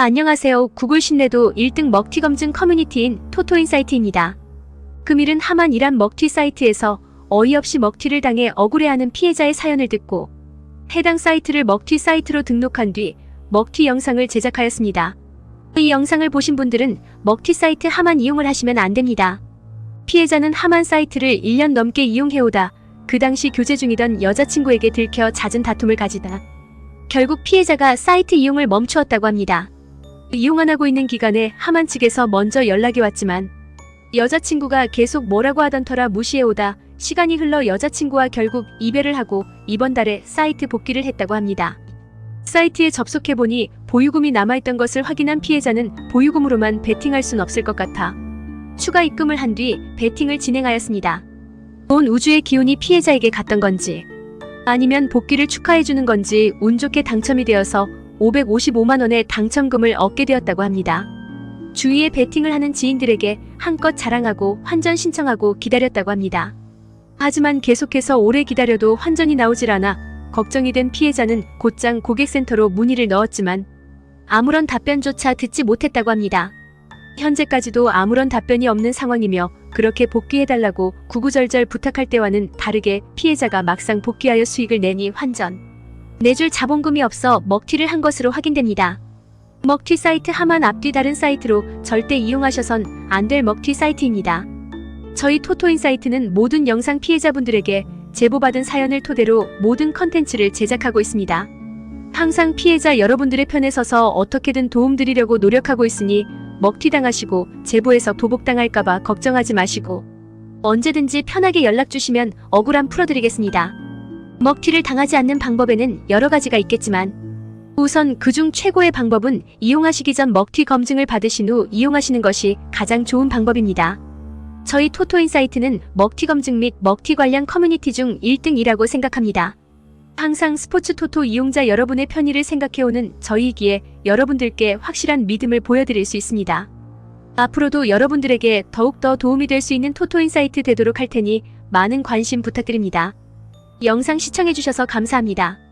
안녕하세요. 구글 신뢰도 1등 먹튀 검증 커뮤니티인 토토인사이트입니다. 금일은 하만 이란 먹튀 사이트에서 어이없이 먹튀를 당해 억울해하는 피해자의 사연을 듣고 해당 사이트를 먹튀 사이트로 등록한 뒤 먹튀 영상을 제작하였습니다. 이 영상을 보신 분들은 먹튀 사이트 하만 이용을 하시면 안 됩니다. 피해자는 하만 사이트를 1년 넘게 이용해오다 그 당시 교제 중이던 여자친구에게 들켜 잦은 다툼을 가지다 결국 피해자가 사이트 이용을 멈추었다고 합니다. 이용 안 하고 있는 기간에 하만 측에서 먼저 연락이 왔지만 여자친구가 계속 뭐라고 하던 터라 무시해오다 시간이 흘러 여자친구와 결국 이별을 하고 이번 달에 사이트 복귀를 했다고 합니다. 사이트에 접속해보니 보유금이 남아있던 것을 확인한 피해자는 보유금으로만 베팅할 순 없을 것 같아 추가 입금을 한 뒤 베팅을 진행하였습니다. 온 우주의 기운이 피해자에게 갔던 건지 아니면 복귀를 축하해주는 건지 운 좋게 당첨이 되어서 555만 원의 당첨금을 얻게 되었다고 합니다. 주위에 베팅을 하는 지인들에게 한껏 자랑하고 환전 신청하고 기다렸다고 합니다. 하지만 계속해서 오래 기다려도 환전이 나오질 않아 걱정이 된 피해자는 곧장 고객센터로 문의를 넣었지만 아무런 답변조차 듣지 못했다고 합니다. 현재까지도 아무런 답변이 없는 상황이며 그렇게 복귀해달라고 구구절절 부탁할 때와는 다르게 피해자가 막상 복귀하여 수익을 내니 환전. 내줄 자본금이 없어 먹튀를 한 것으로 확인됩니다. 먹튀 사이트 하만 앞뒤 다른 사이트로 절대 이용하셔선 안 될 먹튀 사이트입니다. 저희 토토인 사이트는 모든 영상 피해자분들에게 제보받은 사연을 토대로 모든 컨텐츠를 제작하고 있습니다. 항상 피해자 여러분들의 편에 서서 어떻게든 도움드리려고 노력하고 있으니 먹튀당하시고 제보해서 도복당할까봐 걱정하지 마시고 언제든지 편하게 연락 주시면 억울함 풀어드리겠습니다. 먹튀를 당하지 않는 방법에는 여러 가지가 있겠지만 우선 그중 최고의 방법은 이용하시기 전 먹튀 검증을 받으신 후 이용하시는 것이 가장 좋은 방법입니다. 저희 토토인 사이트는 먹튀 검증 및 먹튀 관련 커뮤니티 중 1등이라고 생각합니다. 항상 스포츠 토토 이용자 여러분의 편의를 생각해오는 저희이기에 여러분들께 확실한 믿음을 보여드릴 수 있습니다. 앞으로도 여러분들에게 더욱더 도움이 될 수 있는 토토인 사이트 되도록 할 테니 많은 관심 부탁드립니다. 영상 시청해주셔서 감사합니다.